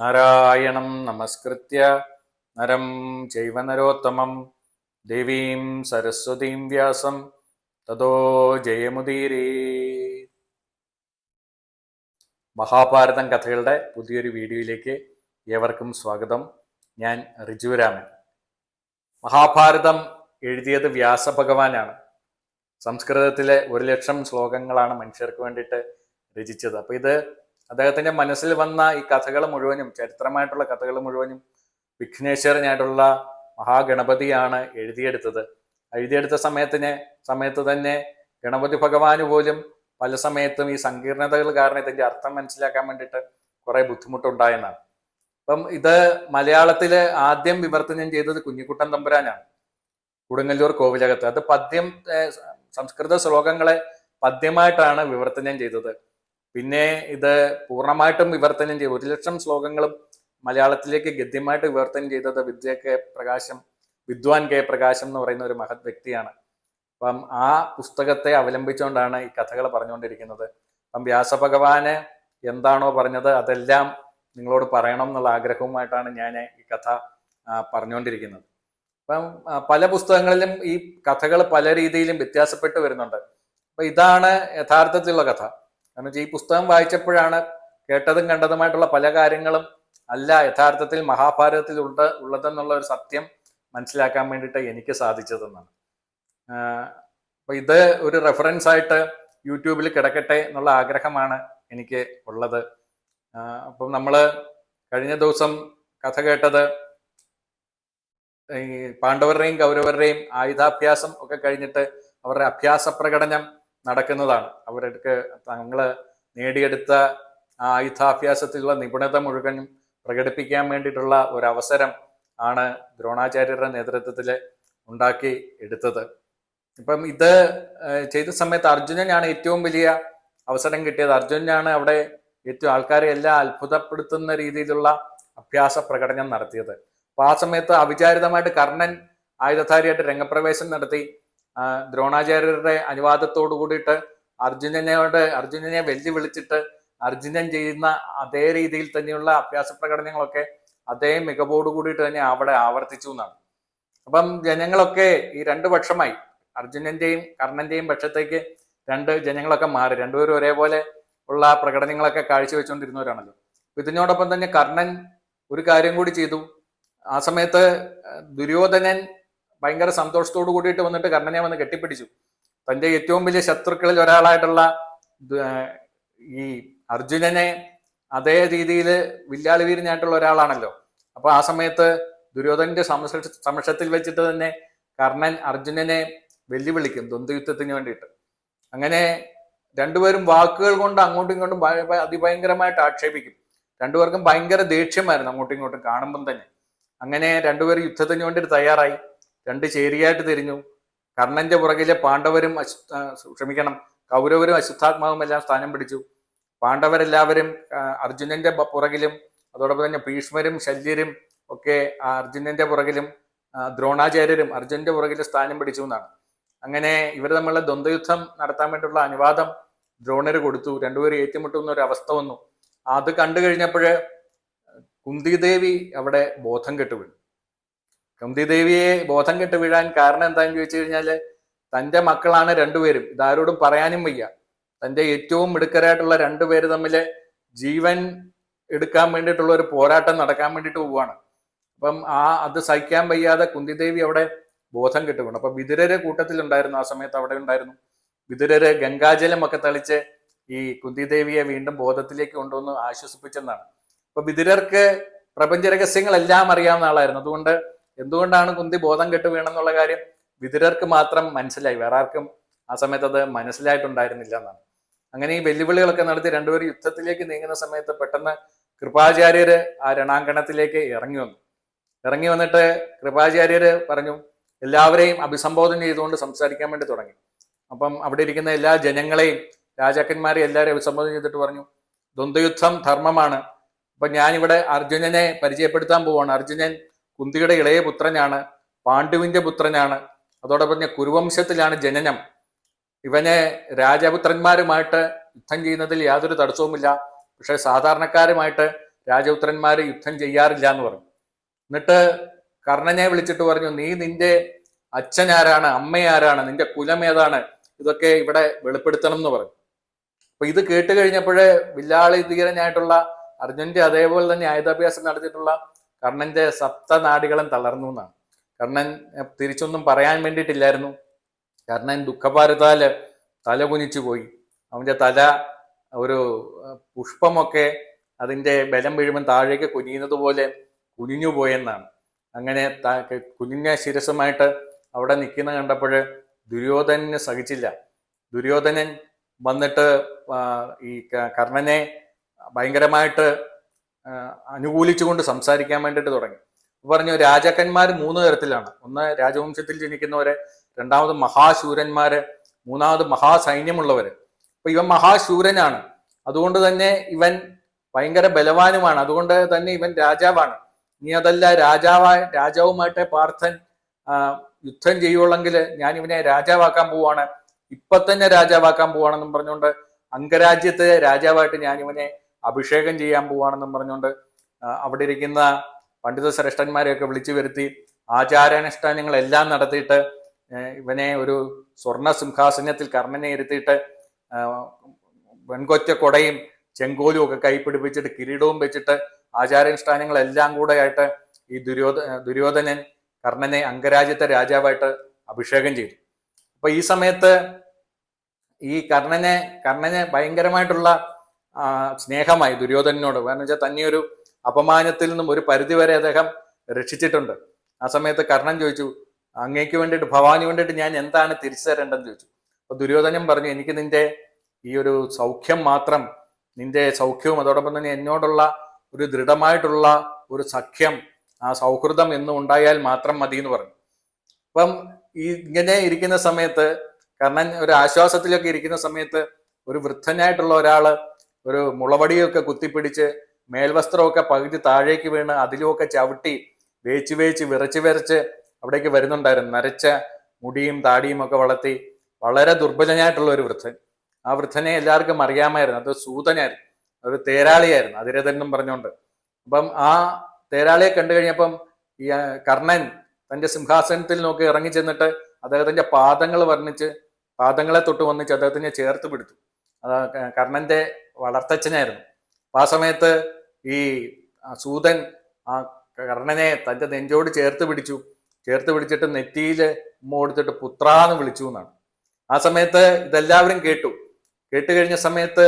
നാരായണം നമസ്കൃത്യ. നരം ചൈവ നരോത്തമം. ദേവീം സരസ്വതീം വ്യാസം. തതോ ജയമുദീരേ. മഹാഭാരതം കഥകളുടെ പുതിയൊരു വീഡിയോയിലേക്ക് ഏവർക്കും സ്വാഗതം. ഞാൻ റിജുരാമൻ മഹാഭാരതം എഴുതിയത് വ്യാസഭഗവാനാണ്. സംസ്കൃതത്തിലെ ഒരു ലക്ഷം ശ്ലോകങ്ങളാണ് മനുഷ്യർക്ക് വേണ്ടിയിട്ട് രചിച്ചത്. അപ്പൊ ഇത് അദ്ദേഹത്തിന്റെ മനസ്സിൽ വന്ന ഈ കഥകൾ മുഴുവനും ചരിത്രമായിട്ടുള്ള കഥകൾ മുഴുവനും വിഘ്നേശ്വരനായിട്ടുള്ള മഹാഗണപതിയാണ് എഴുതിയെടുത്തത്. എഴുതിയെടുത്ത സമയത്തിന് സമയത്ത് തന്നെ ഗണപതി ഭഗവാന് പോലും പല സമയത്തും ഈ സങ്കീർണതകൾ കാരണം ഇതിന്റെ അർത്ഥം മനസ്സിലാക്കാൻ വേണ്ടിയിട്ട് കുറെ ബുദ്ധിമുട്ടുണ്ടായെന്നാണ്. അപ്പം ഇത് മലയാളത്തിൽ ആദ്യം വിവർത്തനം ചെയ്തത് കുഞ്ഞിക്കുട്ടൻ തമ്പുരാനാണ്. കൊടുങ്ങല്ലൂർ കോവിലകത്ത്. അത് പദ്യം സംസ്കൃത ശ്ലോകങ്ങളെ പദ്യമായിട്ടാണ് വിവർത്തനം ചെയ്തത്. പിന്നെ ഇത് പൂർണമായിട്ടും വിവർത്തനം ചെയ്തു ഒരു ലക്ഷം ശ്ലോകങ്ങളും മലയാളത്തിലേക്ക് ഗദ്യമായിട്ട് വിവർത്തനം ചെയ്തത് വിദ്യ കെ പ്രകാശം വിദ്വാൻ കെ പ്രകാശം എന്ന് പറയുന്ന ഒരു മഹത് വ്യക്തിയാണ്. അപ്പം ആ പുസ്തകത്തെ അവലംബിച്ചുകൊണ്ടാണ് ഈ കഥകൾ പറഞ്ഞുകൊണ്ടിരിക്കുന്നത്. അപ്പം വ്യാസഭഗവാന് എന്താണോ പറഞ്ഞത് അതെല്ലാം നിങ്ങളോട് പറയണം എന്നുള്ള ആഗ്രഹവുമായിട്ടാണ് ഞാൻ ഈ കഥ പറഞ്ഞുകൊണ്ടിരിക്കുന്നത്. അപ്പം പല പുസ്തകങ്ങളിലും ഈ കഥകൾ പല രീതിയിലും വ്യത്യാസപ്പെട്ട് വരുന്നുണ്ട്. അപ്പൊ ഇതാണ് യഥാർത്ഥത്തിലുള്ള കഥ. കാരണം ഈ പുസ്തകം വായിച്ചപ്പോഴാണ് കേട്ടതും കണ്ടതുമായിട്ടുള്ള പല കാര്യങ്ങളും അല്ല യഥാർത്ഥത്തിൽ മഹാഭാരതത്തിൽ ഉണ്ട് ഉള്ളതെന്നുള്ള ഒരു സത്യം മനസ്സിലാക്കാൻ വേണ്ടിയിട്ട് എനിക്ക് സാധിച്ചതെന്നാണ്. അപ്പോൾ അപ്പൊ ഇത് ഒരു റെഫറൻസ് ആയിട്ട് യൂട്യൂബിൽ കിടക്കട്ടെ എന്നുള്ള ആഗ്രഹമാണ് എനിക്ക് ഉള്ളത്. അപ്പൊ നമ്മൾ കഴിഞ്ഞ ദിവസം കഥ കേട്ടത് ഈ പാണ്ഡവരുടെയും കൗരവരുടെയും ആയുധാഭ്യാസം ഒക്കെ കഴിഞ്ഞിട്ട് അവരുടെ അഭ്യാസ പ്രകടനം നടക്കുന്നതാണ്. അവർക്ക് തങ്ങൾ നേടിയെടുത്ത ആയുധാഭ്യാസത്തിലുള്ള നിപുണത മുഴുവനും പ്രകടിപ്പിക്കാൻ വേണ്ടിയിട്ടുള്ള ഒരവസരം ആണ് ദ്രോണാചാര്യരുടെ നേതൃത്വത്തിൽ ഉണ്ടാക്കി എടുത്തത്. ഇപ്പം ഇത് ചെയ്ത സമയത്ത് അർജുനനാണ് ഏറ്റവും വലിയ അവസരം കിട്ടിയത്. അർജുനനാണ് അവിടെ ഏറ്റവും ആൾക്കാരെ എല്ലാം അത്ഭുതപ്പെടുത്തുന്ന രീതിയിലുള്ള അഭ്യാസ പ്രകടനം നടത്തിയത്. അപ്പൊ ആ സമയത്ത് അവിചാരിതമായിട്ട് കർണൻ ആയുധധാരിയായിട്ട് രംഗപ്രവേശം നടത്തി. ദ്രോണാചാര്യരുടെ അനുവാദത്തോടു കൂടിയിട്ട് അർജുനനോട് അർജുനനെ വെല്ലുവിളിച്ചിട്ട് അർജുനൻ ചെയ്യുന്ന അതേ രീതിയിൽ തന്നെയുള്ള അഭ്യാസ പ്രകടനങ്ങളൊക്കെ അതേ മികവോടു കൂടിയിട്ട് തന്നെ അവിടെ ആവർത്തിച്ചു എന്നാണ്. അപ്പം ജനങ്ങളൊക്കെ ഈ രണ്ടു പക്ഷമായി അർജുനന്റെയും കർണന്റെയും പക്ഷത്തേക്ക് രണ്ട് ജനങ്ങളൊക്കെ മാറി രണ്ടുപേരും ഒരേപോലെ ഉള്ള പ്രകടനങ്ങളൊക്കെ കാഴ്ചവെച്ചുകൊണ്ടിരുന്നവരാണല്ലോ. ഇതിനോടൊപ്പം തന്നെ കർണൻ ഒരു കാര്യം കൂടി ചെയ്തു. ആ സമയത്ത് ദുര്യോധനൻ ഭയങ്കര സന്തോഷത്തോടു കൂടിയിട്ട് വന്നിട്ട് കർണനെ വന്ന് കെട്ടിപ്പിടിച്ചു. തന്റെ ഏറ്റവും വലിയ ശത്രുക്കളിൽ ഒരാളായിട്ടുള്ള ഈ അർജുനനെ അതേ രീതിയിൽ വില്ലാളി വീരനായിട്ടുള്ള ഒരാളാണല്ലോ. അപ്പൊ ആ സമയത്ത് ദുര്യോധനന്റെ സമക്ഷ- സമക്ഷത്തിൽ വെച്ചിട്ട് തന്നെ കർണൻ അർജുനനെ വെല്ലുവിളിക്കും ദ്വന്ദ്യുദ്ധത്തിന് വേണ്ടിയിട്ട്. അങ്ങനെ രണ്ടുപേരും വാക്കുകൾ കൊണ്ട് അങ്ങോട്ടും ഇങ്ങോട്ടും ഭയ- ഭയ- അതിഭയങ്കരമായിട്ട് ആക്ഷേപിക്കും. രണ്ടുപേർക്കും ഭയങ്കര ദേഷ്യമായിരുന്നു അങ്ങോട്ടും ഇങ്ങോട്ടും കാണുമ്പം തന്നെ. അങ്ങനെ രണ്ടുപേരും യുദ്ധത്തിന് വേണ്ടിയിട്ട് തയ്യാറായി. രണ്ട് ചേരിയായിട്ട് തിരിഞ്ഞു. കർണന്റെ പുറകിലെ പാണ്ഡവരും ക്ഷമിക്കണം കൗരവരും അശുദ്ധാത്മാവും എല്ലാം സ്ഥാനം പിടിച്ചു. പാണ്ഡവരെല്ലാവരും അർജുനന്റെ പുറകിലും അതോടൊപ്പം തന്നെ ഭീഷ്മരും ശല്യരും ഒക്കെ അർജുനന്റെ പുറകിലും ദ്രോണാചാര്യരും അർജുനന്റെ പുറകിൽ സ്ഥാനം പിടിച്ചു എന്നാണ്. അങ്ങനെ ഇവർ തമ്മിലുള്ള ദ്വന്ദ്വയുദ്ധം നടത്താൻ വേണ്ടിയുള്ള അനുവാദം ദ്രോണർ കൊടുത്തു. രണ്ടുപേരും ഏറ്റുമുട്ടുന്ന ഒരു അവസ്ഥ വന്നു. അത് കണ്ടു കഴിഞ്ഞപ്പോൾ കുന്തിദേവി അവിടെ ബോധം കെട്ടു കുന്തിദേവിയെ ബോധം കെട്ട് വീഴാൻ കാരണം എന്താണെന്ന് ചോദിച്ചു കഴിഞ്ഞാൽ തന്റെ മക്കളാണ് രണ്ടുപേരും. ഇതാരോടും പറയാനും വയ്യ. തന്റെ ഏറ്റവും മിടുക്കരായിട്ടുള്ള രണ്ടുപേര് തമ്മിൽ ജീവൻ എടുക്കാൻ വേണ്ടിയിട്ടുള്ള ഒരു പോരാട്ടം നടക്കാൻ വേണ്ടിട്ട് പോവാണ് അപ്പം ആ അത് സഹിക്കാൻ വയ്യാതെ കുന്തിദേവി അവിടെ ബോധം കെട്ട് വീണു. അപ്പൊ വിതുരര് കൂട്ടത്തിലുണ്ടായിരുന്നു. ആ സമയത്ത് അവിടെ ഉണ്ടായിരുന്നു. വിതുരര് ഗംഗാജലം ഒക്കെ തളിച്ച് ഈ കുന്തിദേവിയെ വീണ്ടും ബോധത്തിലേക്ക് കൊണ്ടുവന്ന് ആശ്വസിപ്പിച്ചെന്നാണ്. അപ്പൊ വിതുരർക്ക് പ്രപഞ്ച രഹസ്യങ്ങളെല്ലാം അറിയാവുന്ന ആളായിരുന്നു. അതുകൊണ്ട് എന്തുകൊണ്ടാണ് കുന്തി ബോധം കെട്ട് വീണെന്നുള്ള കാര്യം വിതുരർക്ക് മാത്രം മനസ്സിലായി. വേറെ ആർക്കും ആ സമയത്ത് അത് മനസ്സിലായിട്ടുണ്ടായിരുന്നില്ല എന്നാണ്. അങ്ങനെ ഈ വെല്ലുവിളികളൊക്കെ നടത്തി രണ്ടുപേരും യുദ്ധത്തിലേക്ക് നീങ്ങുന്ന സമയത്ത് പെട്ടെന്ന് കൃപാചാര്യര് ആ രണാങ്കണത്തിലേക്ക് ഇറങ്ങി വന്നു. ഇറങ്ങി വന്നിട്ട് കൃപാചാര്യര് പറഞ്ഞു എല്ലാവരെയും അഭിസംബോധന ചെയ്തുകൊണ്ട് സംസാരിക്കാൻ വേണ്ടി തുടങ്ങി. അപ്പം അവിടെ ഇരിക്കുന്ന എല്ലാ ജനങ്ങളെയും രാജാക്കന്മാരെയും എല്ലാവരെയും അഭിസംബോധന ചെയ്തിട്ട് പറഞ്ഞു ദ്വന്ദ്യുദ്ധം ധർമ്മമാണ്. അപ്പൊ ഞാനിവിടെ അർജുനനെ പരിചയപ്പെടുത്താൻ പോവാണ്. അർജുനൻ കുന്തിയുടെ ഇളയ പുത്രനാണ് പാണ്ഡുവിന്റെ പുത്രനാണ്. അതോടൊപ്പം തന്നെ കുരുവംശത്തിലാണ് ജനനം. ഇവനെ രാജപുത്രന്മാരുമായിട്ട് യുദ്ധം ചെയ്യുന്നതിൽ യാതൊരു തടസ്സവുമില്ല. പക്ഷെ സാധാരണക്കാരുമായിട്ട് രാജപുത്രന്മാർ യുദ്ധം ചെയ്യാറില്ല എന്ന് പറഞ്ഞു. എന്നിട്ട് കർണനെ വിളിച്ചിട്ട് പറഞ്ഞു നീ നിന്റെ അച്ഛൻ ആരാണ് അമ്മ ആരാണ് നിന്റെ കുലം ഏതാണ്? ഇതൊക്കെ ഇവിടെ വെളിപ്പെടുത്തണം എന്ന് പറഞ്ഞു. അപ്പൊ ഇത് കേട്ട് കഴിഞ്ഞപ്പോഴേ വില്ലാളി ധീരനായിട്ടുള്ള അർജുനന്റെ അതേപോലെ തന്നെ ആയുധാഭ്യാസം നടത്തിയിട്ടുള്ള കർണന്റെ സപ്തനാടികളും തളർന്നു എന്നാണ്. കർണൻ തിരിച്ചൊന്നും പറയാൻ വേണ്ടിയിട്ടില്ലായിരുന്നു. കർണൻ ദുഃഖഭാരതാൽ തല കുനിച്ചു പോയി. അവന്റെ തല ഒരു പുഷ്പമൊക്കെ അതിന്റെ ബലം വീഴുമ്പോൾ താഴേക്ക് കുനിയുന്നത് പോലെ കുനിഞ്ഞു പോയെന്നാണ്. അങ്ങനെ കുനിഞ്ഞ ശിരസുമായിട്ട് അവിടെ നിൽക്കുന്ന കണ്ടപ്പോൾ ദുര്യോധനന് സഹിച്ചില്ല. ദുര്യോധനൻ വന്നിട്ട് ഈ കർണനെ ഭയങ്കരമായിട്ട് അനുകൂലിച്ചുകൊണ്ട് സംസാരിക്കാൻ വേണ്ടിയിട്ട് തുടങ്ങി. പറഞ്ഞു രാജാക്കന്മാർ മൂന്ന് തരത്തിലാണ്. ഒന്ന് രാജവംശത്തിൽ ജനിക്കുന്നവരെ രണ്ടാമത് മഹാശൂരന്മാര് മൂന്നാമത് മഹാസൈന്യമുള്ളവര്. അപ്പൊ ഇവൻ മഹാശൂരനാണ്. അതുകൊണ്ട് തന്നെ ഇവൻ ഭയങ്കര ബലവാനുമാണ്. അതുകൊണ്ട് തന്നെ ഇവൻ രാജാവാണ്. നീ അതല്ല രാജാവായ രാജാവുമായിട്ട് പാർത്ഥൻ യുദ്ധം ചെയ്യുള്ളെങ്കിൽ ഞാൻ ഇവനെ രാജാവാക്കാൻ പോവാണ്. ഇപ്പൊ തന്നെ രാജാവാക്കാൻ പോവാണെന്നും പറഞ്ഞുകൊണ്ട് അംഗരാജ്യത്തെ രാജാവായിട്ട് ഞാൻ ഇവനെ അഭിഷേകം ചെയ്യാൻ പോവാണെന്നും പറഞ്ഞുകൊണ്ട് അവിടെ ഇരിക്കുന്ന പണ്ഡിത ശ്രേഷ്ഠന്മാരെയൊക്കെ വിളിച്ചു വരുത്തി ആചാരാനുഷ്ഠാനങ്ങളെല്ലാം നടത്തിയിട്ട് ഇവനെ ഒരു സ്വർണ സിംഹാസനത്തിൽ കർണനെ ഇരുത്തിയിട്ട് വെൺകൊറ്റ കൊടയും ചെങ്കോലും ഒക്കെ കൈപ്പിടിപ്പിച്ചിട്ട് കിരീടവും വെച്ചിട്ട് ആചാരാനുഷ്ഠാനങ്ങളെല്ലാം കൂടെ ആയിട്ട് ഈ ദുര്യോധ ദുര്യോധനൻ കർണനെ അംഗരാജ്യത്തെ രാജാവായിട്ട് അഭിഷേകം ചെയ്തു. അപ്പൊ ഈ സമയത്ത് ഈ കർണനെ കർണന് ഭയങ്കരമായിട്ടുള്ള സ്നേഹമായി ദുര്യോധനോട് കാരണം വെച്ചാൽ തന്നെ ഒരു അപമാനത്തിൽ നിന്നും ഒരു പരിധിവരെ അദ്ദേഹം രക്ഷിച്ചിട്ടുണ്ട്. ആ സമയത്ത് കർണൻ ചോദിച്ചു അങ്ങേക്ക് വേണ്ടിയിട്ട് ഭവാന് വേണ്ടിയിട്ട് ഞാൻ എന്താണ് തിരിച്ചു തരേണ്ടതെന്ന് ചോദിച്ചു. അപ്പൊ ദുര്യോധനൻ പറഞ്ഞു എനിക്ക് നിന്റെ ഈ ഒരു സൗഖ്യം മാത്രം നിന്റെ സൗഖ്യവും അതോടൊപ്പം തന്നെ എന്നോടുള്ള ഒരു ദൃഢമായിട്ടുള്ള ഒരു സഖ്യം ആ സൗഹൃദം എന്നും ഉണ്ടായാൽ മാത്രം മതി എന്ന് പറഞ്ഞു. അപ്പം ഈ ഇങ്ങനെ ഇരിക്കുന്ന സമയത്ത് കർണൻ ഒരു ആശ്വാസത്തിലൊക്കെ ഇരിക്കുന്ന സമയത്ത് ഒരു വൃദ്ധനായിട്ടുള്ള ഒരാൾ ഒരു മുളവടിയൊക്കെ കുത്തിപ്പിടിച്ച് മേൽവസ്ത്രമൊക്കെ പകുതി താഴേക്ക് വീണ് അതിലുമൊക്കെ ചവിട്ടി വേച്ച് വേച്ച് വിറച്ച് വിറച്ച് അവിടേക്ക് വരുന്നുണ്ടായിരുന്നു. നരച്ച മുടിയും താടിയും ഒക്കെ വളർത്തി വളരെ ദുർബലനായിട്ടുള്ള ഒരു വൃദ്ധൻ. ആ വൃദ്ധനെ എല്ലാവർക്കും അറിയാമായിരുന്നു. അത് സൂതനായിരുന്നു. ഒരു തേരാളിയായിരുന്നു. അതിരഥെന്നും പറഞ്ഞുകൊണ്ട്. അപ്പം ആ തേരാളിയെ കണ്ടു കഴിഞ്ഞപ്പം ഈ കർണൻ തന്റെ സിംഹാസനത്തിൽ നോക്കി ഇറങ്ങി ചെന്നിട്ട് അദ്ദേഹത്തിന്റെ പാദങ്ങൾ വർണിച്ച് പാദങ്ങളെ തൊട്ട് വന്നിച്ച് അദ്ദേഹത്തിനെ ചേർത്ത് പിടിച്ചു കർണന്റെ വളർത്തച്ഛനായിരുന്നു. അപ്പൊ ആ സമയത്ത് ഈ സൂതൻ ആ കർണനെ തന്റെ നെഞ്ചോട് ചേർത്ത് പിടിച്ചു. ചേർത്ത് പിടിച്ചിട്ട് നെറ്റിയിൽ കൊടുത്തിട്ട് പുത്രാന്ന് വിളിച്ചു എന്നാണ്. ആ സമയത്ത് ഇതെല്ലാവരും കേട്ടു. കേട്ട് കഴിഞ്ഞ സമയത്ത്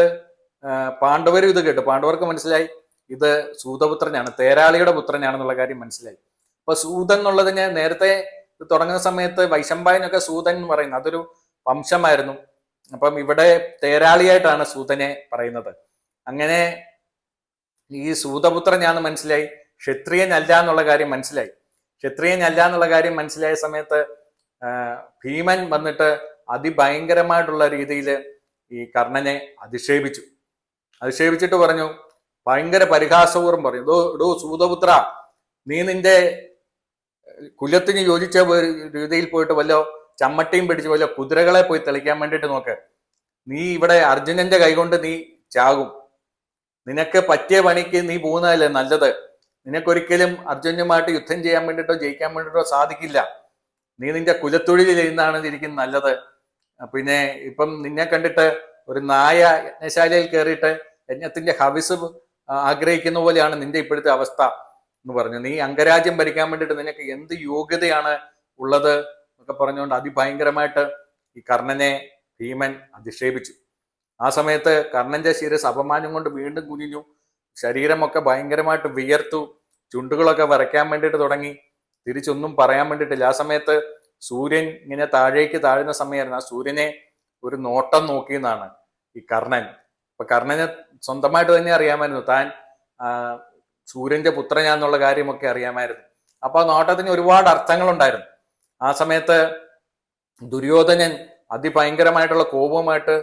പാണ്ഡവരും ഇത് കേട്ടു. പാണ്ഡവർക്ക് മനസ്സിലായി ഇത് സൂതപുത്രനാണ് തേരാളിയുടെ പുത്രനാണെന്നുള്ള കാര്യം മനസ്സിലായി. അപ്പൊ സൂതൻ എന്നുള്ളതിന് നേരത്തെ തുടങ്ങുന്ന സമയത്ത് വൈശമ്പായനൊക്കെ സൂതൻ എന്ന് പറയുന്നത് അതൊരു വംശമായിരുന്നു. അപ്പം ഇവിടെ തേരാളിയായിട്ടാണ് സൂതനെ പറയുന്നത്. അങ്ങനെ ഈ സൂതപുത്രനാന്ന് മനസ്സിലായി ക്ഷത്രിയനല്ല എന്നുള്ള കാര്യം മനസ്സിലായി. ക്ഷത്രിയനല്ല എന്നുള്ള കാര്യം മനസ്സിലായ സമയത്ത് ഭീമൻ വന്നിട്ട് അതിഭയങ്കരമായിട്ടുള്ള രീതിയിൽ ഈ കർണനെ അധിക്ഷേപിച്ചു. അധിക്ഷേപിച്ചിട്ട് പറഞ്ഞു ഭയങ്കര പരിഹാസപൂർവം പറഞ്ഞു ഡോ ഡോ സൂതപുത്ര നീ നിന്റെ കുലത്തിന് യോജിച്ച രീതിയിൽ പോയിട്ട് വല്ലോ ചമ്മട്ടിയും പിടിച്ചു പോലെ കുതിരകളെ പോയി തെളിക്കാൻ വേണ്ടിയിട്ട് നോക്ക്. നീ ഇവിടെ അർജുനന്റെ കൈകൊണ്ട് നീ ചാകും. നിനക്ക് പറ്റിയ പണിക്ക് നീ പോകുന്നതല്ലേ നല്ലത്. നിനക്കൊരിക്കലും അർജുനുമായിട്ട് യുദ്ധം ചെയ്യാൻ വേണ്ടിയിട്ടോ ജയിക്കാൻ വേണ്ടിയിട്ടോ സാധിക്കില്ല. നീ നിന്റെ കുലത്തൊഴിൽ ചെയ്യുന്നതാണ് ഇരിക്കുന്നത് നല്ലത്. പിന്നെ ഇപ്പം നിന്നെ കണ്ടിട്ട് ഒരു നായ യജ്ഞശാലയിൽ കയറിയിട്ട് യജ്ഞത്തിന്റെ ഹവിസ് ആഗ്രഹിക്കുന്ന പോലെയാണ് നിന്റെ ഇപ്പോഴത്തെ അവസ്ഥ എന്ന് പറഞ്ഞു. നീ അംഗരാജ്യം ഭരിക്കാൻ വേണ്ടിയിട്ട് നിനക്ക് എന്ത് യോഗ്യതയാണ് ഉള്ളത്? എന്നൊക്കെ പറഞ്ഞുകൊണ്ട് അതിഭയങ്കരമായിട്ട് ഈ കർണനെ ഭീമൻ അധിക്ഷേപിച്ചു. ആ സമയത്ത് കർണന്റെ ശിരസ് അപമാനം കൊണ്ട് വീണ്ടും കുനിഞ്ഞു. ശരീരമൊക്കെ ഭയങ്കരമായിട്ട് വിയർത്തു. ചുണ്ടുകളൊക്കെ വരയ്ക്കാൻ വേണ്ടിയിട്ട് തുടങ്ങി. തിരിച്ചൊന്നും പറയാൻ വേണ്ടിയിട്ടില്ല. ആ സമയത്ത് സൂര്യൻ ഇങ്ങനെ താഴേക്ക് താഴുന്ന സമയമായിരുന്നു. ആ സൂര്യനെ ഒരു നോട്ടം നോക്കിയെന്നാണ് ഈ കർണൻ. അപ്പൊ കർണന് സ്വന്തമായിട്ട് തന്നെ അറിയാമായിരുന്നു. താൻ സൂര്യന്റെ പുത്രനാന്നുള്ള കാര്യമൊക്കെ അറിയാമായിരുന്നു. അപ്പൊ ആ നോട്ടത്തിന് ഒരുപാട് അർത്ഥങ്ങളുണ്ടായിരുന്നു. ആ സമയത്ത് ദുര്യോധനൻ അതിഭയങ്കരമായിട്ടുള്ള കോപവുമായിട്ട്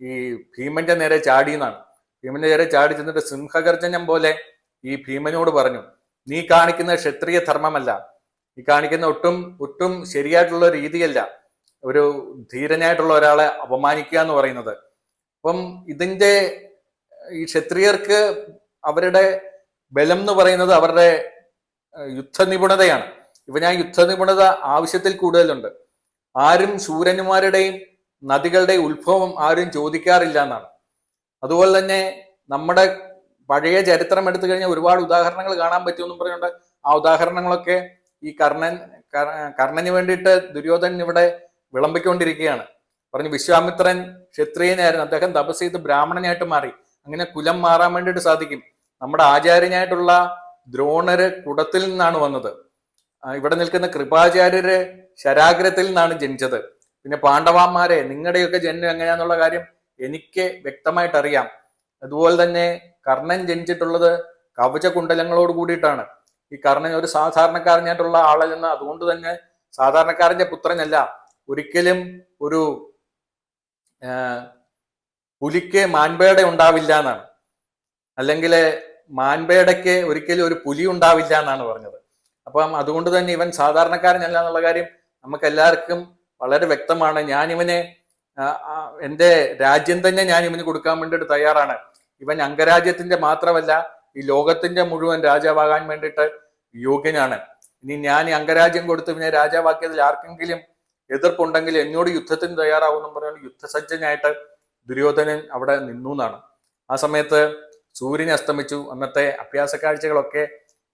ഈ ഭീമന്റെ നേരെ ചാടി എന്നാണ് ഭീമന്റെ നേരെ ചാടി ചെന്നിട്ട് സിംഹഗർജനം പോലെ ഈ ഭീമനോട് പറഞ്ഞു നീ കാണിക്കുന്ന ക്ഷത്രിയ ധർമ്മമല്ല. നീ കാണിക്കുന്ന ഒട്ടും ഒട്ടും ശരിയായിട്ടുള്ള രീതിയല്ല. ഒരു ധീരനായിട്ടുള്ള ഒരാളെ അപമാനിക്കുക എന്ന് പറയുന്നത്. അപ്പം ഇതിന്റെ ഈ ക്ഷത്രിയർക്ക് അവരുടെ ബലം എന്ന് പറയുന്നത് അവരുടെ യുദ്ധ യുദ്ധനിപുണതയാണ്. ഇവന് ആ യുദ്ധനിപുണത ആവശ്യത്തിൽ കൂടുതലുണ്ട്. ആരും സൂര്യന്മാരുടെയും നദികളുടെ ഉത്ഭവം ആരും ചോദിക്കാറില്ല എന്നാണ്. അതുപോലെ തന്നെ നമ്മുടെ പഴയ ചരിത്രം എടുത്തു കഴിഞ്ഞാൽ ഒരുപാട് ഉദാഹരണങ്ങൾ കാണാൻ പറ്റുമെന്നും പറഞ്ഞുകൊണ്ട് ആ ഉദാഹരണങ്ങളൊക്കെ ഈ കർണൻ കർ- കർണന് വേണ്ടിയിട്ട് ദുര്യോധനൻ ഇവിടെ വിളമ്പിക്കൊണ്ടിരിക്കുകയാണ്. പറഞ്ഞു വിശ്വാമിത്രൻ ക്ഷത്രിയനായിരുന്നു അദ്ദേഹം തപസ് ചെയ്ത് ബ്രാഹ്മണനായിട്ട് മാറി. അങ്ങനെ കുലം മാറാൻ വേണ്ടിയിട്ട് സാധിക്കും. നമ്മുടെ ആചാര്യനായിട്ടുള്ള ദ്രോണര് കുടത്തിൽ നിന്നാണ് വന്നത്. ഇവിടെ നിൽക്കുന്ന കൃപാചാര്യരെ ശരാഗ്രത്തിൽ നിന്നാണ് ജനിച്ചത്. പിന്നെ പാണ്ഡവാന്മാരെ നിങ്ങളുടെയൊക്കെ ജന്മം എങ്ങനെയാന്നുള്ള കാര്യം എനിക്ക് വ്യക്തമായിട്ട് അറിയാം. അതുപോലെ തന്നെ കർണൻ ജനിച്ചിട്ടുള്ളത് കവച കവചകുണ്ടലങ്ങളോട് കൂടിയിട്ടാണ്. ഈ കർണൻ ഒരു സാധാരണക്കാരനായിട്ടുള്ള ആളല്ലെന്ന് അതുകൊണ്ട് തന്നെ സാധാരണക്കാരന്റെ പുത്രനല്ല. ഒരിക്കലും ഒരു പുലിക്ക് മാൻപേട ഉണ്ടാവില്ല എന്നാണ്. അല്ലെങ്കിൽ മാൻപേടയ്ക്ക് ഒരിക്കലും ഒരു പുലി ഉണ്ടാവില്ല എന്നാണ് പറഞ്ഞത്. അപ്പം അതുകൊണ്ട് തന്നെ ഇവൻ സാധാരണക്കാരനല്ല എന്നുള്ള കാര്യം നമുക്ക് എല്ലാവർക്കും വളരെ വ്യക്തമാണ്. ഞാൻ ഇവനെ എന്റെ രാജ്യം തന്നെ ഞാൻ ഇവന് കൊടുക്കാൻ വേണ്ടിയിട്ട് തയ്യാറാണ്. ഇവൻ അംഗരാജ്യത്തിന്റെ മാത്രമല്ല ഈ ലോകത്തിന്റെ മുഴുവൻ രാജാവാകാൻ വേണ്ടിയിട്ട് യോഗ്യനാണ്. ഇനി ഞാൻ ഈ അംഗരാജ്യം കൊടുത്ത് ഇവനെ രാജാവാക്കിയതിൽ ആർക്കെങ്കിലും എതിർപ്പുണ്ടെങ്കിൽ എന്നോട് യുദ്ധത്തിന് തയ്യാറാവുമെന്നും പറഞ്ഞാൽ യുദ്ധസജ്ജനായിട്ട് ദുര്യോധനൻ അവിടെ നിന്നു എന്നാണ്. ആ സമയത്ത് സൂര്യൻ അസ്തമിച്ചു. അന്നത്തെ അഭ്യാസ കാഴ്ചകളൊക്കെ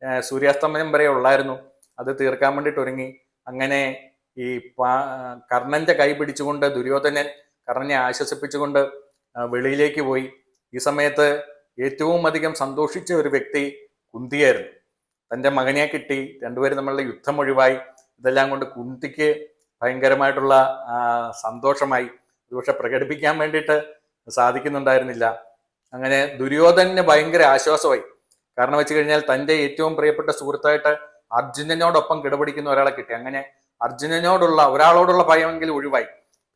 ആ, സൂര്യാസ്തമനം വരെ ഉള്ളായിരുന്നു. അത് തീർക്കാൻ വേണ്ടിയിട്ട് ഒരുങ്ങി. അങ്ങനെ ഈ പാ- കർണന്റെ കൈ പിടിച്ചുകൊണ്ട് ദുര്യോധനൻ കർണനെ ആശ്വസിപ്പിച്ചുകൊണ്ട് വെളിയിലേക്ക് പോയി. ഈ സമയത്ത് ഏറ്റവും അധികം സന്തോഷിച്ച ഒരു വ്യക്തി കുന്തിയായിരുന്നു. തന്റെ മകനെ കിട്ടി. രണ്ടുപേരും തമ്മിലുള്ള യുദ്ധം ഒഴിവായി. ഇതെല്ലാം കൊണ്ട് കുന്തിക്ക് ഭയങ്കരമായിട്ടുള്ള സന്തോഷമായി. പക്ഷെ പ്രകടിപ്പിക്കാൻ വേണ്ടിയിട്ട് സാധിക്കുന്നുണ്ടായിരുന്നില്ല. അങ്ങനെ ദുര്യോധനന് ഭയങ്കര ആശ്വാസമായി. കാരണം വെച്ച് കഴിഞ്ഞാൽ തന്റെ ഏറ്റവും പ്രിയപ്പെട്ട സുഹൃത്തായിട്ട് അർജുനനോടൊപ്പം കിടപിടിക്കുന്ന ഒരാളെ കിട്ടി. അങ്ങനെ അർജുനനോടുള്ള ഒരാളോടുള്ള ഭയമെങ്കിലും ഒഴിവായി.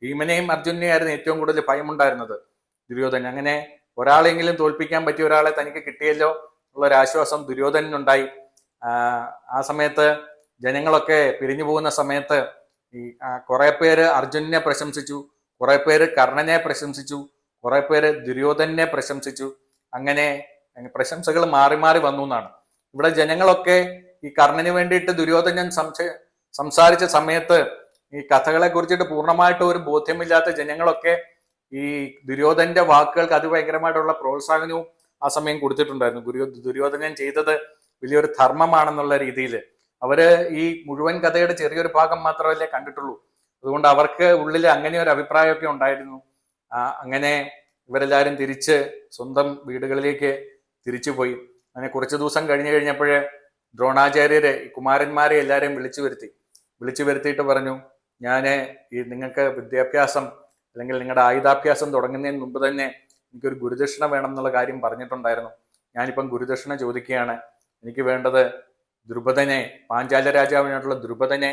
ഭീമനെയും അർജുനനെയും ആയിരുന്നു ഏറ്റവും കൂടുതൽ ഭയമുണ്ടായിരുന്നത് ദുര്യോധനൻ അങ്ങനെ ഒരാളെങ്കിലും തോൽപ്പിക്കാൻ പറ്റിയ ഒരാളെ തനിക്ക് കിട്ടിയല്ലോ ഉള്ള ഒരു ആശ്വാസം ദുര്യോധനനുണ്ടായി. ആ സമയത്ത് ജനങ്ങളൊക്കെ പിരിഞ്ഞു പോകുന്ന സമയത്ത് ഈ കുറെ പേര് അർജുനനെ പ്രശംസിച്ചു കുറെ പേര് കർണനെ പ്രശംസിച്ചു കുറെ പേര് ദുര്യോധനെ പ്രശംസിച്ചു. അങ്ങനെ പ്രശംസകൾ മാറി മാറി വന്നു എന്നാണ്. ഇവിടെ ജനങ്ങളൊക്കെ ഈ കർണന് വേണ്ടിയിട്ട് ദുര്യോധനൻ സംശയ സംസാരിച്ച സമയത്ത് ഈ കഥകളെ കുറിച്ചിട്ട് പൂർണമായിട്ട് ഒരു ബോധ്യമില്ലാത്ത ജനങ്ങളൊക്കെ ഈ ദുര്യോധന്റെ വാക്കുകൾക്ക് അതിഭയങ്കരമായിട്ടുള്ള പ്രോത്സാഹനവും ആ സമയം കൊടുത്തിട്ടുണ്ടായിരുന്നു. ഗുരു ദുര്യോധനൻ ചെയ്തത് വലിയൊരു ധർമ്മമാണെന്നുള്ള രീതിയിൽ. അവർ ഈ മുഴുവൻ കഥയുടെ ചെറിയൊരു ഭാഗം മാത്രമല്ലേ കണ്ടിട്ടുള്ളൂ. അതുകൊണ്ട് അവർക്ക് ഉള്ളിൽ അങ്ങനെ ഒരു അഭിപ്രായമൊക്കെ ഉണ്ടായിരുന്നു. അങ്ങനെ ഇവരെല്ലാവരും തിരിച്ച് സ്വന്തം വീടുകളിലേക്ക് തിരിച്ചുപോയി. അങ്ങനെ കുറച്ച് ദിവസം കഴിഞ്ഞു കഴിഞ്ഞപ്പോഴേ ദ്രോണാചാര്യരെ കുമാരന്മാരെ എല്ലാവരെയും വിളിച്ചു വരുത്തി. വിളിച്ചു വരുത്തിയിട്ട് പറഞ്ഞു ഞാൻ ഈ നിങ്ങൾക്ക് വിദ്യാഭ്യാസം അല്ലെങ്കിൽ നിങ്ങളുടെ ആയുധാഭ്യാസം തുടങ്ങുന്നതിന് മുമ്പ് തന്നെ എനിക്കൊരു ഗുരുദക്ഷിണ വേണം എന്നുള്ള കാര്യം പറഞ്ഞിട്ടുണ്ടായിരുന്നു. ഞാനിപ്പം ഗുരുദക്ഷിണ ചോദിക്കുകയാണ്. എനിക്ക് വേണ്ടത് ദ്രുപദനെ പാഞ്ചാല രാജാവിനായിട്ടുള്ള ദ്രുപദനെ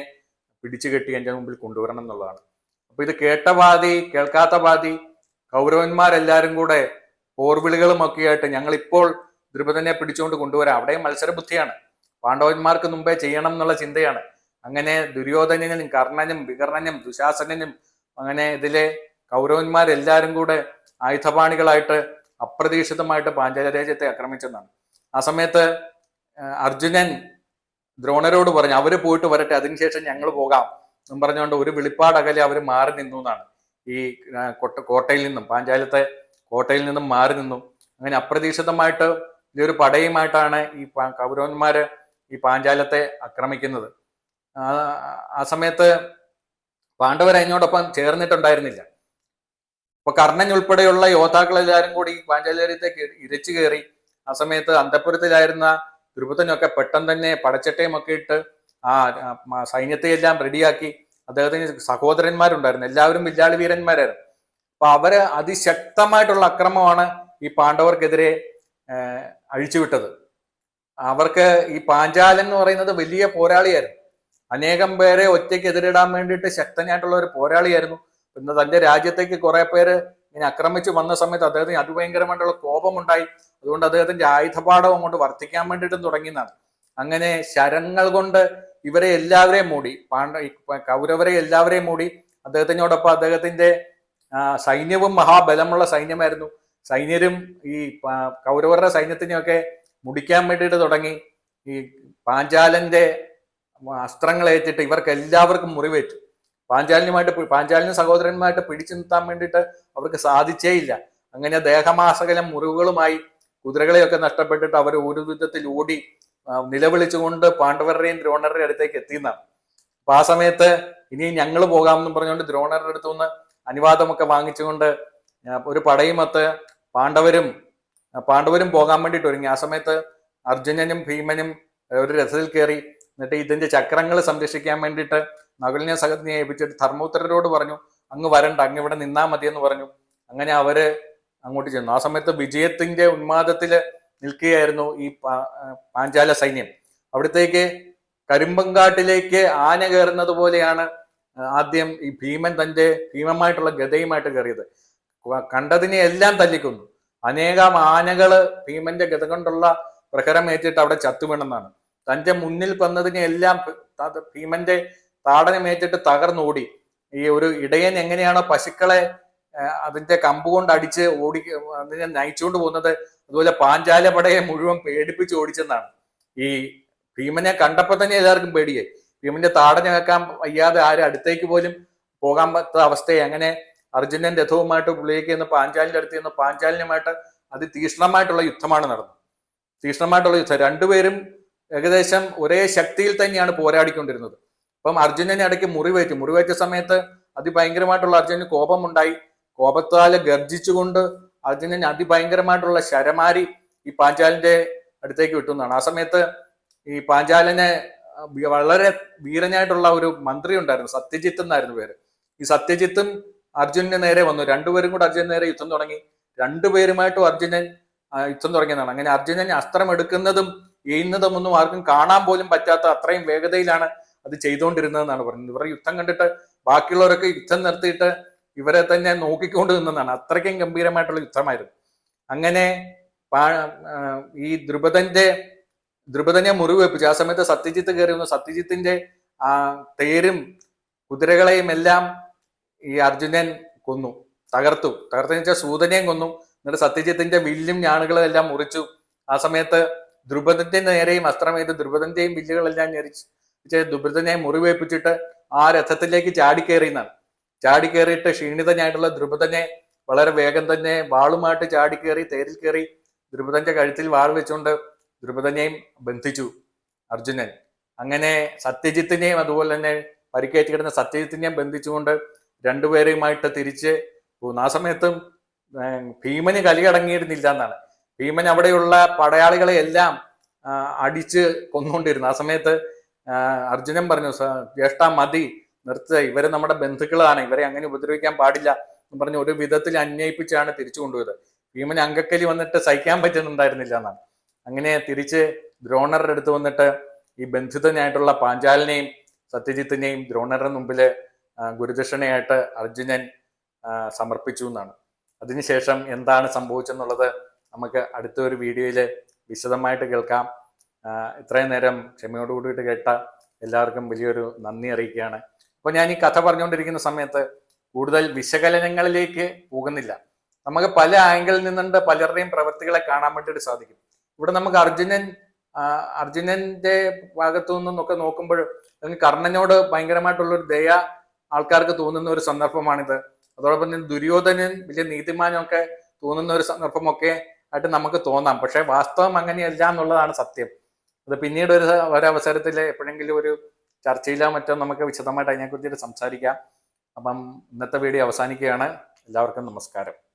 പിടിച്ചു കെട്ടി എന്റെ മുമ്പിൽ കൊണ്ടുവരണം എന്നുള്ളതാണ്. അപ്പൊ ഇത് കേട്ട വാദി കേൾക്കാത്ത വാദി കൗരവന്മാരെല്ലാരും കൂടെ പോർവിളികളും ഒക്കെ ആയിട്ട് ഞങ്ങൾ ഇപ്പോൾ ദ്രുപദനെ പിടിച്ചുകൊണ്ട് കൊണ്ടുവരാം. അവിടെയും മത്സരബുദ്ധിയാണ്. പാണ്ഡവന്മാർക്ക് മുമ്പേ ചെയ്യണം എന്നുള്ള ചിന്തയാണ്. അങ്ങനെ ദുര്യോധനനും കർണനും വികർണനും ദുശാസനനും അങ്ങനെ ഇതിലെ കൗരവന്മാരെല്ലാരും കൂടെ ആയുധപാണികളായിട്ട് അപ്രതീക്ഷിതമായിട്ട് പാഞ്ചാല രാജ്യത്തെ ആക്രമിച്ചെന്നാണ്. ആ സമയത്ത് അർജുനൻ ദ്രോണരോട് പറഞ്ഞു അവർ പോയിട്ട് വരട്ടെ അതിനുശേഷം ഞങ്ങൾ പോകാം. എന്ന് പറഞ്ഞുകൊണ്ട് ഒരു വിളിപ്പാടകലെ അവർ മാറി നിന്നു എന്നാണ് ഈ കോട്ടയിൽ നിന്നും പാഞ്ചാലത്തെ കോട്ടയിൽ നിന്നും മാറി നിന്നു. അങ്ങനെ അപ്രതീക്ഷിതമായിട്ട് ഈ ഒരു പടയുമായിട്ടാണ് ഈ കൗരവന്മാര് ഈ പാഞ്ചാലത്തെ ആക്രമിക്കുന്നത്. ആ സമയത്ത് പാണ്ഡവർ അതിനോടൊപ്പം ചേർന്നിട്ടുണ്ടായിരുന്നില്ല. അപ്പൊ കർണൻ ഉൾപ്പെടെയുള്ള യോദ്ധാക്കളെല്ലാരും കൂടി പാഞ്ചാലയത്തേക്ക് ഇരച്ചു കയറി. ആ സമയത്ത് അന്തപുരത്തിലായിരുന്ന ദ്രുപദനൊക്കെ പെട്ടെന്ന് തന്നെ പടച്ചട്ടയും ഒക്കെ ഇട്ട് ആ സൈന്യത്തെ എല്ലാം റെഡിയാക്കി അദ്ദേഹത്തിന് സഹോദരന്മാരുണ്ടായിരുന്നു. എല്ലാവരും വില്ലാളി വീരന്മാരായിരുന്നു അപ്പൊ അവർ അതിശക്തമായിട്ടുള്ള അക്രമമാണ് ഈ പാണ്ഡവർക്കെതിരെ അഴിച്ചുവിട്ടത്. അവർക്ക് ഈ പാഞ്ചാലൻ എന്ന് പറയുന്നത് വലിയ പോരാളിയായിരുന്നു. അനേകം പേരെ ഒറ്റയ്ക്ക് എതിരിടാൻ വേണ്ടിയിട്ട് ശക്തനായിട്ടുള്ള ഒരു പോരാളിയായിരുന്നു. പിന്നെ തന്റെ രാജ്യത്തേക്ക് കുറെ പേര് ഇങ്ങനെ ആക്രമിച്ചു വന്ന സമയത്ത് അദ്ദേഹത്തിന് അതിഭയങ്കരമായിട്ടുള്ള കോപമുണ്ടായി. അതുകൊണ്ട് അദ്ദേഹത്തിന്റെ ആയുധപാഠം അങ്ങോട്ട് വർദ്ധിക്കാൻ വേണ്ടിയിട്ടും തുടങ്ങിയതാണ് അങ്ങനെ ശരങ്ങൾ കൊണ്ട് ഇവരെ എല്ലാവരെയും മൂടി പാണ്ഡ കൗരവരെ എല്ലാവരെയും മൂടി അദ്ദേഹത്തിനോടൊപ്പം അദ്ദേഹത്തിന്റെ സൈന്യവും മഹാബലമുള്ള സൈന്യമായിരുന്നു. സൈന്യരും ഈ കൗരവരുടെ സൈന്യത്തിനെയൊക്കെ മുടിക്കാൻ വേണ്ടിയിട്ട് തുടങ്ങി. ഈ പാഞ്ചാലന്റെ അസ്ത്രങ്ങൾ ഏറ്റിട്ട് ഇവർക്ക് എല്ലാവർക്കും മുറിവേറ്റു. പാഞ്ചാലിനുമായിട്ട് പാഞ്ചാലിന് സഹോദരന്മാരായിട്ട് പിടിച്ചു നിർത്താൻ വേണ്ടിയിട്ട് അവർക്ക് സാധിച്ചേ ഇല്ല അങ്ങനെ ദേഹമാസകലം മുറിവുകളുമായി കുതിരകളെയൊക്കെ നഷ്ടപ്പെട്ടിട്ട് അവർ ഒരു വിധത്തിൽ ഓടി നിലവിളിച്ചുകൊണ്ട് പാണ്ഡവരുടെയും ദ്രോണരുടെ അടുത്തേക്ക് എത്തിയെന്നാണ്. അപ്പൊ ആ സമയത്ത് ഇനി ഞങ്ങൾ പോകാമെന്നും പറഞ്ഞുകൊണ്ട് ദ്രോണരുടെ അടുത്തു നിന്ന് അനുവാദമൊക്കെ വാങ്ങിച്ചുകൊണ്ട് ഒരു പടയുമൊത്ത് പാണ്ഡവരും പാണ്ഡവരും പോകാൻ വേണ്ടിയിട്ട് ഒരുങ്ങി. ആ സമയത്ത് അർജുനനും ഭീമനും ഒരു രഥത്തിൽ കയറി എന്നിട്ട് ഇതിന്റെ ചക്രങ്ങൾ സംരക്ഷിക്കാൻ വേണ്ടിയിട്ട് നകുലിനെ സഹജ്ഞയെ ഏൽപ്പിച്ചിട്ട് ധർമ്മപുത്രരോട് പറഞ്ഞു അങ്ങ് വരണ്ട അങ്ങ് ഇവിടെ നിന്നാ മതി എന്ന് പറഞ്ഞു. അങ്ങനെ അവർ അങ്ങോട്ട് ചെന്നു. ആ സമയത്ത് വിജയത്തിന്റെ ഉന്മാദത്തിൽ നിൽക്കുകയായിരുന്നു ഈ പാഞ്ചാല സൈന്യം. അവിടത്തേക്ക് കരിമ്പങ്കാട്ടിലേക്ക് ആന കയറുന്നത് പോലെയാണ് ആദ്യം ഈ ഭീമൻ തന്റെ ഭീമമായിട്ടുള്ള ഗതയുമായിട്ട് കയറിയത്. കണ്ടതിനെ എല്ലാം തല്ലിക്കൊന്നു. അനേകം ആനകൾ ഭീമന്റെ ഗത കൊണ്ടുള്ള പ്രഹരമേറ്റിട്ട് അവിടെ ചത്തുവീണെന്നാണ്. തന്റെ മുന്നിൽ വന്നതിനെ എല്ലാം ഭീമന്റെ താടനം ഏറ്റിട്ട് തകർന്നോടി ഈ ഒരു ഇടയൻ എങ്ങനെയാണോ പശുക്കളെ അതിന്റെ കമ്പ് കൊണ്ട് അടിച്ച് ഓടി അതിനെ നയിച്ചുകൊണ്ട് പോകുന്നത് അതുപോലെ പാഞ്ചാലപടയെ മുഴുവൻ പേടിപ്പിച്ച് ഓടിച്ചെന്നാണ്. ഈ ഭീമനെ കണ്ടപ്പോ തന്നെ എല്ലാവർക്കും പേടിയായി. ഭീമന്റെ താടന ഞങ്ങൾക്കാൻ വയ്യാതെ ആരും അടുത്തേക്ക് പോലും പോകാൻ പറ്റാത്ത അവസ്ഥയെ അങ്ങനെ അർജുനൻ രഥവുമായിട്ട് പുള്ളിയേക്ക് നിന്ന് പാഞ്ചാലിന്റെ അടുത്ത് നിന്ന് പാഞ്ചാലിനുമായിട്ട് അതിതീക്ഷ്ണമായിട്ടുള്ള യുദ്ധമാണ് നടന്നത്. തീഷ്ണമായിട്ടുള്ള യുദ്ധം. രണ്ടുപേരും ഏകദേശം ഒരേ ശക്തിയിൽ തന്നെയാണ് പോരാടിക്കൊണ്ടിരുന്നത്. അപ്പം അർജുനനെ ഇടയ്ക്ക് മുറിവേറ്റു. മുറിവേറ്റ സമയത്ത് അതിഭയങ്കരമായിട്ടുള്ള അർജുനന് കോപമുണ്ടായി. കോപത്താൽ ഗർജിച്ചുകൊണ്ട് അർജുനൻ അതിഭയങ്കരമായിട്ടുള്ള ശരമാരി ഈ പാഞ്ചാലിന്റെ അടുത്തേക്ക് വിട്ടുന്നതാണ് ആ സമയത്ത് ഈ പാഞ്ചാലന് വളരെ വീരനായിട്ടുള്ള ഒരു മന്ത്രി ഉണ്ടായിരുന്നു. സത്യജിത്ത് എന്നായിരുന്നു പേര്. ഈ സത്യജിത്തും അർജുനന് നേരെ വന്നു. രണ്ടുപേരും കൂടെ അർജുനന് നേരെ യുദ്ധം തുടങ്ങി. രണ്ടുപേരുമായിട്ടും അർജുനൻ യുദ്ധം തുടങ്ങിയതാണ്. അങ്ങനെ അർജുനൻ അസ്ത്രം എടുക്കുന്നതും എയ്യുന്നതും ഒന്നും ആർക്കും കാണാൻ പോലും പറ്റാത്ത അത്രയും വേഗതയിലാണ് അത് ചെയ്തുകൊണ്ടിരുന്നതെന്നാണ് പറയുന്നത് ഇവരുടെ യുദ്ധം കണ്ടിട്ട് ബാക്കിയുള്ളവരൊക്കെ യുദ്ധം നിർത്തിയിട്ട് ഇവരെ തന്നെ നോക്കിക്കൊണ്ട് നിന്നതാണ്. അത്രയ്ക്കും ഗംഭീരമായിട്ടുള്ള യുദ്ധമായിരുന്നു. അങ്ങനെ ഈ ദ്രുപദന്റെ ദ്രുപദനെ മുറിവേൽപ്പിച്ചു ആ സമയത്ത് സത്യജിത്ത് കയറി വന്നു. സത്യജിത്തിന്റെ ആ തേരും കുതിരകളെയും എല്ലാം ഈ അർജുനൻ കൊന്നു. തകർത്തു. തകർത്തെന്ന് വെച്ചാൽ സൂതനെയും കൊന്നു. എന്നിട്ട് സത്യജിത്തിന്റെ വില്ലും ഞാണുകളും എല്ലാം മുറിച്ചു. ആ സമയത്ത് ദ്രുപദന്റെ നേരെയും അസ്ത്രമേത് ദ്രുപദന്റെയും വില്ലുകളെല്ലാം ഞെരിച്ച് ദ്രുപദനെ മുറിവേൽപ്പിച്ചിട്ട് ആ രഥത്തിലേക്ക് ചാടിക്കേറിയെന്നാണ്. ചാടിക്കേറിയിട്ട് ക്ഷീണിതനായിട്ടുള്ള ദ്രുപദനെ വളരെ വേഗം തന്നെ വാളുമായിട്ട് ചാടിക്കേറി തേരിൽ കയറി ദ്രുപദന്റെ കഴുത്തിൽ വാൾ വെച്ചുകൊണ്ട് ദ്രുപദനെയും ബന്ധിച്ചു. അർജുനൻ. അങ്ങനെ സത്യജിത്തിനെയും അതുപോലെ തന്നെ പരിക്കേറ്റ് കിടന്ന സത്യജിത്തിനെയും ബന്ധിച്ചുകൊണ്ട് രണ്ടുപേരെയുമായിട്ട് തിരിച്ച് പോകുന്നു. ആ സമയത്തും ഭീമന് ഭീമന് കലിയടങ്ങിയിരുന്നില്ല എന്നാണ്. ഭീമൻ അവിടെയുള്ള പടയാളികളെ എല്ലാം അടിച്ച് കൊന്നുകൊണ്ടിരുന്നു. ആ സമയത്ത് അർജുനൻ പറഞ്ഞു "സ- ജ്യേഷ്ഠ മതി. നിർത്തുക ഇവർ നമ്മുടെ ബന്ധുക്കളാണ്. ഇവരെ അങ്ങനെ ഉപദ്രവിക്കാൻ പാടില്ല എന്ന് പറഞ്ഞ് ഒരു വിധത്തിൽ അന്വയിപ്പിച്ചാണ് തിരിച്ചു കൊണ്ടുപോയത്. ഭീമൻ അങ്കക്കലി വന്നിട്ട് സഹിക്കാൻ പറ്റുന്നുണ്ടായിരുന്നില്ല എന്നാണ്. അങ്ങനെ തിരിച്ച് ദ്രോണറുടെ അടുത്ത് വന്നിട്ട് ഈ ബന്ധിതനായിട്ടുള്ള പാഞ്ചാലിനെയും സത്യജിത്തിനെയും ദ്രോണറുടെ മുമ്പിൽ ഗുരുദക്ഷിണയായിട്ട് അർജുനൻ സമർപ്പിച്ചു എന്നാണ്. അതിനുശേഷം എന്താണ് സംഭവിച്ചെന്നുള്ളത് നമുക്ക് അടുത്ത ഒരു വീഡിയോയിൽ വിശദമായിട്ട് കേൾക്കാം. ഇത്രയും നേരം ക്ഷമയോടുകൂടിയിട്ട് കേട്ട എല്ലാവർക്കും വലിയൊരു നന്ദി അറിയിക്കുകയാണ്. അപ്പോൾ ഞാൻ ഈ കഥ പറഞ്ഞുകൊണ്ടിരിക്കുന്ന സമയത്ത് കൂടുതൽ വിശകലനങ്ങളിലേക്ക് പോകുന്നില്ല. നമുക്ക് പല ആംഗിളിൽ നിന്നുണ്ട് പലരുടെയും പ്രവൃത്തികളെ കാണാൻ വേണ്ടിയിട്ട് സാധിക്കും. ഇവിടെ നമുക്ക് അർജുനൻ അർജുനന്റെ ഭാഗത്തു നിന്നൊക്കെ നോക്കുമ്പോൾ കർണനോട് ഭയങ്കരമായിട്ടുള്ള ഒരു ദയ ആൾക്കാർക്ക് തോന്നുന്ന ഒരു സന്ദർഭമാണിത്. അതോടൊപ്പം തന്നെ ദുര്യോധനൻ വലിയ നീതിമാനൊക്കെ തോന്നുന്ന ഒരു സന്ദർഭമൊക്കെ ആയിട്ട് നമുക്ക് തോന്നാം. പക്ഷെ വാസ്തവം അങ്ങനെയല്ല എന്നുള്ളതാണ് സത്യം. അത് പിന്നീട് ഒരു ഒരവസരത്തിൽ എപ്പോഴെങ്കിലും ഒരു ചർച്ചയിലോ മറ്റോ നമുക്ക് വിശദമായിട്ട് അതിനെക്കുറിച്ചിട്ട് സംസാരിക്കാം. അപ്പം ഇന്നത്തെ വീഡിയോ അവസാനിക്കുകയാണ്. എല്ലാവർക്കും നമസ്കാരം.